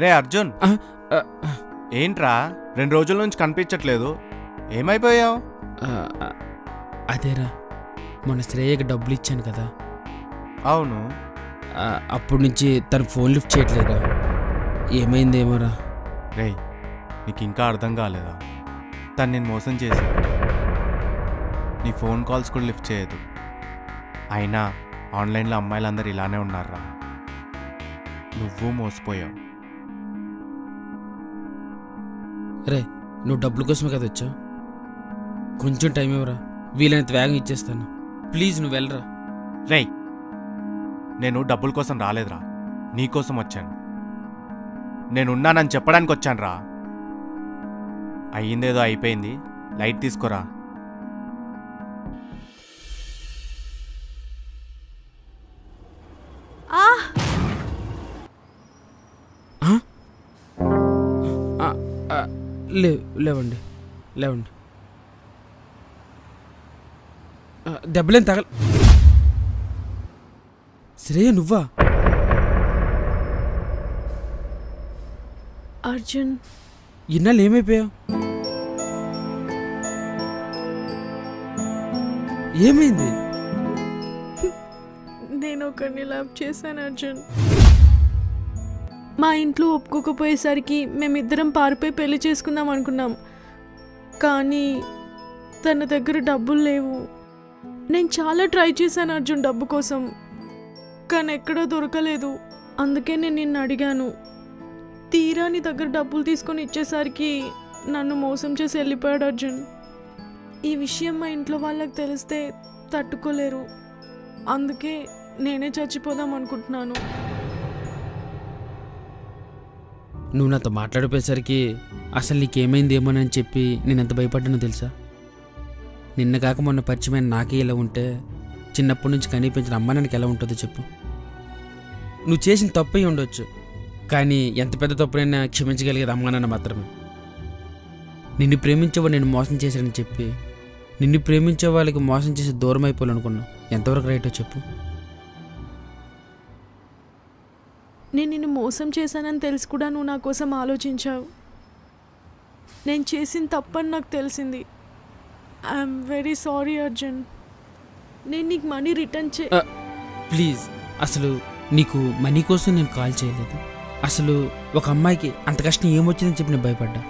రే అర్జున్. ఏంట్రా? రెండు రోజుల నుంచి కనిపించట్లేదు. ఏమైపోయావు? అదేరా. మొన్న శ్రేయకి డబ్బులు ఇచ్చాను కదా. అవును. అప్పటి నుంచి తను ఫోన్ లిఫ్ట్ చేయట్లేదా ఏమైందేమోరా. రే నీకు ఇంకా అర్థం కాలేదా? తను నేను మోసం చేసి నీ ఫోన్ కాల్స్ కూడా లిఫ్ట్ చేయదు. అయినా ఆన్లైన్లో అమ్మాయిలందరూ ఇలానే ఉన్నారా? నువ్వు మోసపోయావు. రే నువ్వు డబ్బుల కోసమే కదా వచ్చావు? కొంచెం టైం ఇవ్వరా? వీలైనంత వేగం ఇచ్చేస్తాను. ప్లీజ్ నువ్వు వెళ్ళరా. రేయ్ నేను డబ్బుల కోసం రాలేదురా. నీకోసం వచ్చాను. నేనున్నానని చెప్పడానికి వచ్చాను రా అయ్యిందేదో అయిపోయింది. లైట్ తీసుకోరా. ఆ, ఆ, లే లేవండి లేవండి. దెబ్బలేం తగల శ్రేయ నువ్వా? అర్జున్. ఇన్నాళ్ళు ఏమైపోయావు? ఏమైంది? నేను ఒకరిని లవ్ చేశాను అర్జున్. మా ఇంట్లో ఒప్పుకోకపోయేసరికి మేమిద్దరం పారిపోయి పెళ్ళి చేసుకుందాం అనుకున్నాం. కానీ తన దగ్గర డబ్బులు లేవు. నేను చాలా ట్రై చేశాను అర్జున్ డబ్బు కోసం కానీ ఎక్కడో దొరకలేదు. అందుకే నేను నిన్ను అడిగాను. తీరా నీ దగ్గర డబ్బులు తీసుకొని ఇచ్చేసరికి నన్ను మోసం చేసి వెళ్ళిపోయాడు అర్జున్. ఈ విషయం మా ఇంట్లో వాళ్ళకి తెలిస్తే తట్టుకోలేరు. అందుకే నేనే చచ్చిపోదాం అనుకుంటున్నాను. నువ్వు నాతో మాట్లాడిపోయేసరికి అసలు నీకేమైందేమోనని చెప్పి నేను ఎంత భయపడ్డానో తెలుసా? నిన్న కాక మొన్న పరిచయమైన నాకే ఇలా ఉంటే చిన్నప్పటి నుంచి కనిపించిన అమ్మ నాకు ఎలా ఉంటుందో చెప్పు. నువ్వు చేసిన తప్పై ఉండొచ్చు కానీ ఎంత పెద్ద తప్పునైనా క్షమించగలిగేది అమ్మా నాన్న మాత్రమే. నిన్ను ప్రేమించేవాడు నేను మోసం చేశాడని చెప్పి నిన్ను ప్రేమించే వాళ్ళకి మోసం చేసి దూరం అయిపోవాలనుకున్నావు. ఎంతవరకు రైటో చెప్పు. నేను నిన్ను మోసం చేశానని తెలిసి కూడా నువ్వు నా కోసం ఆలోచించావు. నేను చేసిన తప్పని నాకు తెలిసింది. ఐఎమ్ వెరీ సారీ అర్జున్ నేను నీకు మనీ రిటర్న్ చే ప్లీజ్ అసలు నీకు మనీ కోసం నేను కాల్ చేయలేదు. అసలు ఒక అమ్మాయికి అంత కష్టం ఏమొచ్చిందని చెప్పి నేను భయపడ్డా.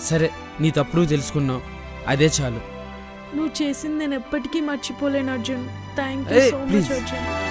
సరే నీ తప్పు నువ్వు తెలుసుకున్నావు. అదే చాలు. నువ్వు చేసింది నేను ఎప్పటికీ మర్చిపోలేను Arjun thank you so much. Arjun